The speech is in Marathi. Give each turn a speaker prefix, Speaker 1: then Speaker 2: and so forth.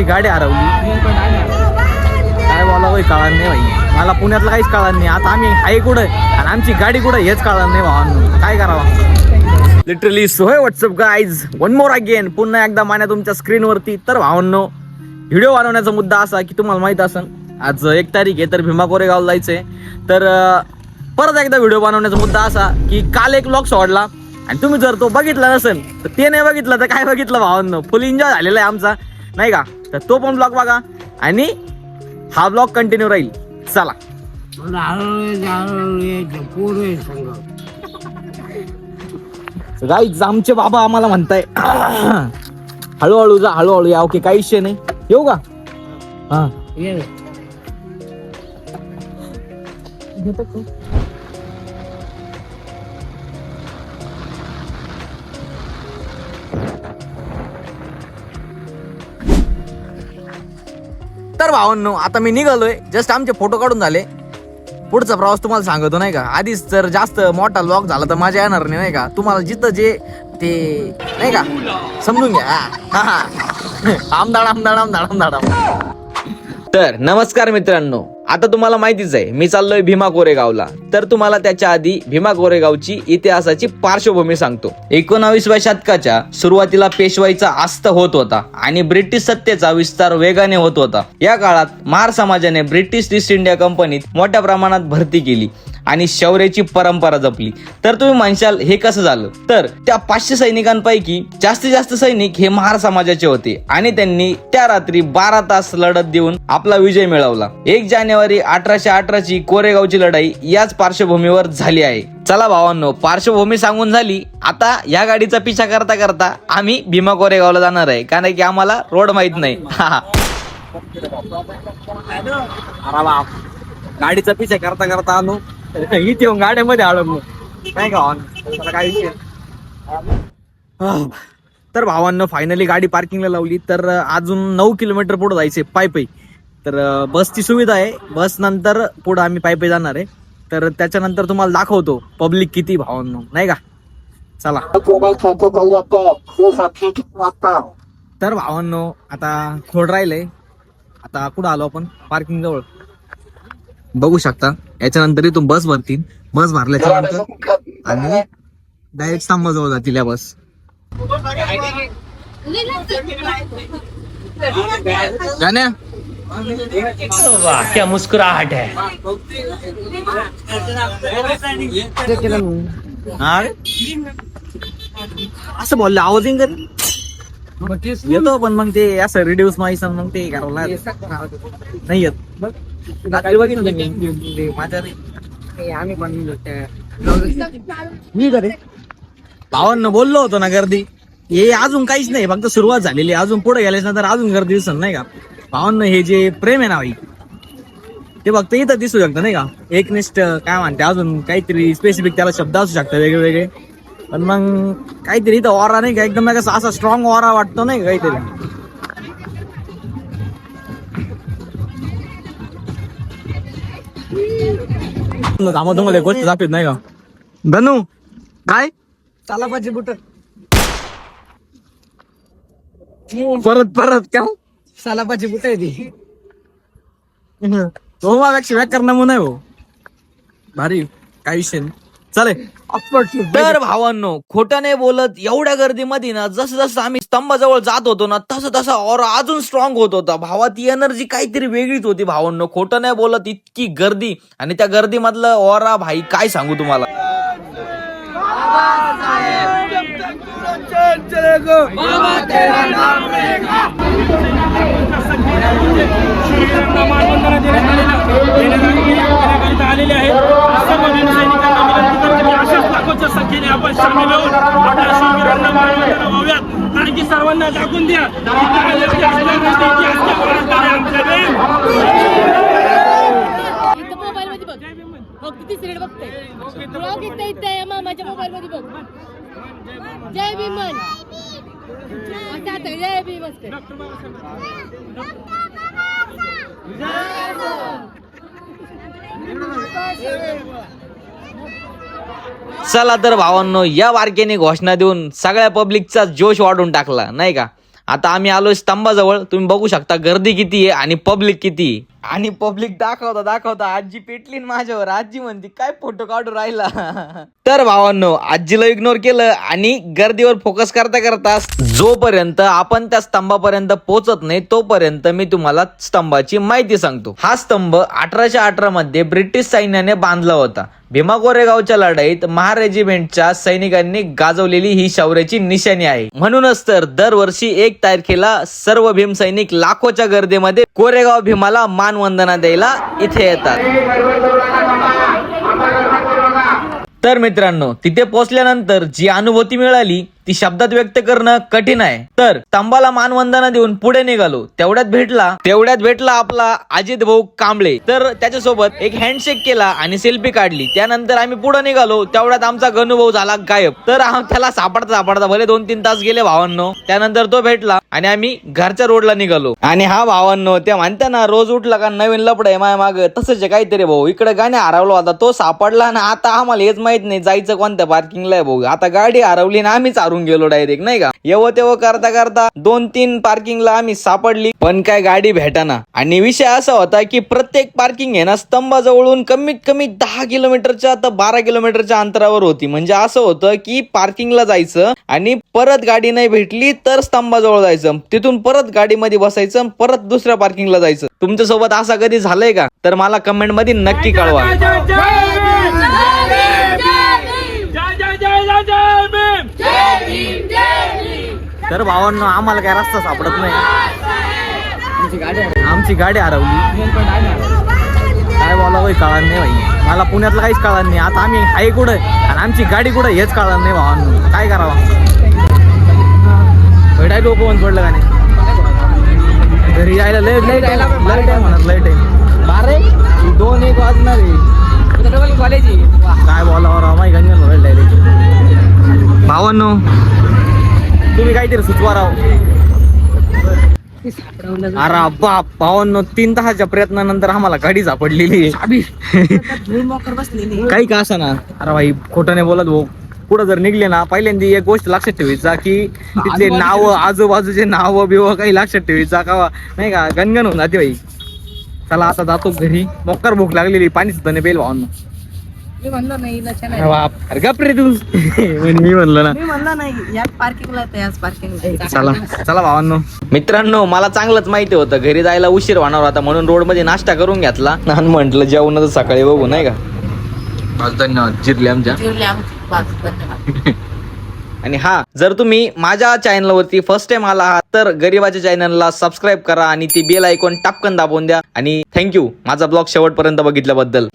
Speaker 1: आमची गाडी हरवली. काय बोलावं कळणार नाही भाई मला पुण्यातलं काहीच कळणार नाही. आता आम्ही आहे कुठं? आणि आमची गाडी कुठं? हेच कळणार नाही भावांनो काय करावं? लिटरली सोय what's up guys one more again पुन्हा एकदा मान्या तुमच्या स्क्रीनवरती तर भावांनो व्हिडिओ बनवण्याचा मुद्दा असा की तुम्हाला माहीत असेल आज एक तारीख आहे तर भीमा कोरेगावला जायचंय. तर परत एकदा व्हिडिओ बनवण्याचा मुद्दा असा की काल एक लॉक सोडला. आणि तुम्ही जर तो बघितला नसेल तर ते नाही बघितलं तर काय बघितलं भावांनो? फुल एन्जॉय झालेला आहे आमचा. नाही का? तर तो पण ब्लॉग बघा आणि हा ब्लॉग कंटिन्यू राहील. चला. गाईज आमचे बाबा आम्हाला म्हणताय हळूहळू जा हळूहळू या. ओके काही विषय नाही. येऊ का? हा. तर भावांनो आता मी निघालोय. जस्ट आमचे फोटो काढून झाले. पुढचा प्रवास तुम्हाला सांगतो नाही का? आधीच जर जास्त मोठा लॉक झाला तर माझ्या येणार नाही नाही का? तुम्हाला जिथं जे ते नाही का? समजून घ्या. आमदाड आमदाड आमदाड आमदाड. तर नमस्कार मित्रांनो. आता तुम्हाला माहितीच आहे मी चाललोय भीमा कोरेगावला. तर तुम्हाला त्याच्या आधी भीमा कोरेगावची इतिहासाची पार्श्वभूमी सांगतो. एकोणावीसव्या शतकाच्या सुरुवातीला पेशवाईचा आस्त होत होता आणि ब्रिटिश सत्तेचा विस्तार वेगाने होत होता. या काळात महार समाजाने ब्रिटिश ईस्ट इंडिया कंपनीत मोठ्या प्रमाणात भरती केली. आणि शौर्याची परंपरा जपली. तर तुम्ही म्हणशाल हे कसं झालं? तर त्या पाचशे सैनिकांपैकी जास्तीत जास्त सैनिक हे महार समाजाचे होते आणि त्यांनी त्या रात्री बारा तास लढत देऊन आपला विजय मिळवला. एक जानेवारी अठराशे अठराची कोरेगावची लढाई याच पार्श्वभूमीवर झाली आहे. चला भावांनो पार्श्वभूमी सांगून झाली आता या गाडीचा पिछा करता करता आम्ही भीमा कोरेगावला जाणार आहे. कारण की आम्हाला रोड माहीत नाही. गाडीचा पिछा करता करता आलो इथे येऊन गाड्यामध्ये आलो नाही का काय विषय तर भावांनो फायनली गाडी पार्किंगला लावली. तर अजून नऊ किलोमीटर पुढे जायचे पाय तर बसची सुविधा आहे. बस नंतर पुढे आम्ही पायी जाणार आहे. तर त्याच्यानंतर तुम्हाला दाखवतो पब्लिक किती भावांनो. नाही का? चला. तर भावांनो आता थोडं राहिलंय. आता कुठं आलो आपण? पार्किंग जवळ. बघू शकता. याच्यानंतर इथून बस भरतील बस भरल्याच्या नंतर आणि डायरेक्ट स्तंभाजवळ जातील या बस
Speaker 2: क्या मुस्कुराहट है?
Speaker 1: असं बोललं आवाज येईन कधी येतो पण मग ते असं रिड्यूस नॉईस मग ते करावं लागतं. नाही येत. मी. करे भावांना बोललो होतो ना गर्दी. हे अजून काहीच नाही फक्त सुरुवात झालेली आहे. अजून पुढे गेल्याच्यानंतर अजून गर्दी दिसत नाही का? भावांना हे जे प्रेम आहे ना भाई ते फक्त इथं दिसू शकतं नाही का? एकनिष्ठ काय म्हणते अजून काहीतरी स्पेसिफिक त्याला शब्द असू शकतात वेगळे वेगळे पण मग काहीतरी इथं ओरा नाही का? एकदम कसं असा स्ट्रॉंग ओरा वाटतो नाही का काहीतरी? थांबा तुम्हाला एक गोष्ट दाखवत नाही का? धनू काय?
Speaker 3: चालापाची बुट.
Speaker 1: परत परत क्या?
Speaker 3: सालापाची बुट आहे ती.
Speaker 1: तो मागाशी व्याकर नमुना आहे हो. भारी काय विषय नाही. चालेल. तर भावांनो खोटं नाही बोलत एवढ्या गर्दीमध्ये ना जसं जसं आम्ही स्तंभाजवळ जात होतो ना तसं तसं और अजून स्ट्रॉंग होत होता. भावात ती एनर्जी काहीतरी वेगळीच होती भावांनो. खोटं नाही बोलत इतकी गर्दी आणि त्या गर्दीमधलं ओरा भाई काय सांगू तुम्हाला?
Speaker 2: सर्वांना दाखवून द्या.
Speaker 4: मोबाईल मध्ये बघ. बघ किती सिरियल बघते. ब्लॉग इथं इथं मामाच्या मोबाईल मध्ये बघ. जय भीम म्हण असं आता जय भीम असते
Speaker 1: चला तर भावांनो या बारकेने घोषणा देऊन सगळ्या पब्लिकचा जोश वाढून टाकला नाही का? आता आम्ही आलोय स्तंभाजवळ तुम्ही बघू शकता गर्दी किती आहे आणि पब्लिक किती. आणि पब्लिक दाखवता दाखवता आजी पेटली माझ्यावर. आजी म्हणते काय फोटो काढू राहिला? तर भावांनो आजीला इग्नोर केलं आणि गर्दीवर फोकस करता करता जोपर्यंत आपण त्या स्तंभापर्यंत पोहोचत नाही तोपर्यंत मी तुम्हाला स्तंभाची माहिती सांगतो. हा स्तंभ अठराशे अठरा मध्ये ब्रिटिश सैन्याने बांधला होता. भीमा कोरेगावच्या लढाईत महा रेजिमेंटच्या सैनिकांनी गाजवलेली ही शौर्याची निशाणी आहे. म्हणूनच तर दरवर्षी एक तारखेला सर्व भीम सैनिक लाखोच्या गर्दीमध्ये कोरेगाव भीमाला मानवंदना द्यायला इथे येतात. तर मित्रांनो तिथे पोहोचल्यानंतर जी अनुभूती मिळाली ती शब्दात व्यक्त करणं कठीण आहे. तर स्तंभाला मानवंदना देऊन पुढे निघालो. तेवढ्यात भेटला तेवढ्यात भेटला आपला अजित भाऊ कांबळे. तर त्याच्यासोबत एक हँडशेक केला आणि सेल्फी काढली. त्यानंतर आम्ही पुढे निघालो. तेवढ्यात आमचा गणुभाऊ झाला गायब. तर त्याला सापडता सापडता भले दोन तीन तास गेले भावांनो. त्यानंतर तो भेटला आणि आम्ही घरच्या रोडला निघालो. आणि हा भावांनो ते म्हणते ना रोज उठला का नवीन लपड आहे माया माग. तसंच आहे काहीतरी भाऊ. इकडे गाणे हरवलो होता. तो सापडला ना आता आम्हाला हेच माहीत नाही जायचं कोणत्या पार्किंगला आहे भाऊ. आता गाडी हरवली ना आम्हीच हरून गेलो डायरेक्ट नाही का? येव तेव करता करता दोन तीन पार्किंगला आम्ही सापडली. पण काय गाडी भेटाना. आणि विषय असा होता की प्रत्येक पार्किंग आहे ना स्तंभाजवळून कमीत कमी दहा किलोमीटरच्या तर बारा किलोमीटरच्या अंतरावर होती. म्हणजे असं होतं की पार्किंगला जायचं आणि परत गाडी नाही भेटली तर स्तंभाजवळ जायचं. तिथून परत गाडीमध्ये बसायचं परत दुसऱ्या पार्किंगला जायचं. तुमच्यासोबत असा कधी झालंय का? तर मला कमेंटमध्ये नक्की कळवा
Speaker 2: जय जय जय भीम! जय जय जय जय भीम
Speaker 1: तर भावांनो आम्हाला काय रस्ता सापडत नाही. आमची गाडी हरवली. काय बोलावं कळणार नाही भाई. मला पुण्यातलं काहीच कळणार नाही. आता आम्ही आहे कुठं? आणि आमची गाडी कुठं? हेच कळणार नाही भावांनो. काय करावं? भेटाय लोक बंद पडलं का नाही? घरी यायला लय लय लय टाइम म्हणत लय टाइम बारे? दोन एक वाजणार आहे.
Speaker 3: कॉलेज
Speaker 1: काय बोलावं राव माही गंजन डायरेक्ट भावांनो तुम्ही काहीतरी सुचवा राव. अरे बाप भावांनो तीन तासाच्या प्रयत्नानंतर आम्हाला गाडी सापडलेली काही का असा ना अरे भाई खोटं नाही बोलत भाऊ. पुढे जर निघले ना पहिल्यांदा एक गोष्ट लक्षात ठेवायचा की तिथले नाव आजूबाजूचे नाव बिव काही लक्षात ठेवायचा का नाही का? गणगण होऊन जाते भाई. चला आता जातो घरी. मोकर भूक लागलेली पाणी सुद्धा नाही पेल भावांनो.
Speaker 3: मी म्हणलो नाही
Speaker 1: अरे बाप. अरे गप रे तू. मी म्हणलं ना.
Speaker 3: मी म्हणलो नाही याच पार्किंगला याच पार्किंगला
Speaker 1: चला. चला भावांनो. मित्रांनो मला चांगलंच माहिती होतं. घरी जायला उशीर होणार होता म्हणून रोडमध्ये नाश्ता करून घेतला. आणि म्हंटल जेवण सकाळी बघू नाही का? धन्यवाद. जिरले आमच्या. आणि हा जर तुम्ही माझ्या चॅनलवरती फर्स्ट टाइम आला आहात तर गरीबाच्या चॅनलला सबस्क्राईब करा आणि ती बेल आयकॉन टापकन दाबून द्या. आणि थँक्यू माझा ब्लॉग शेवटपर्यंत बघितल्याबद्दल.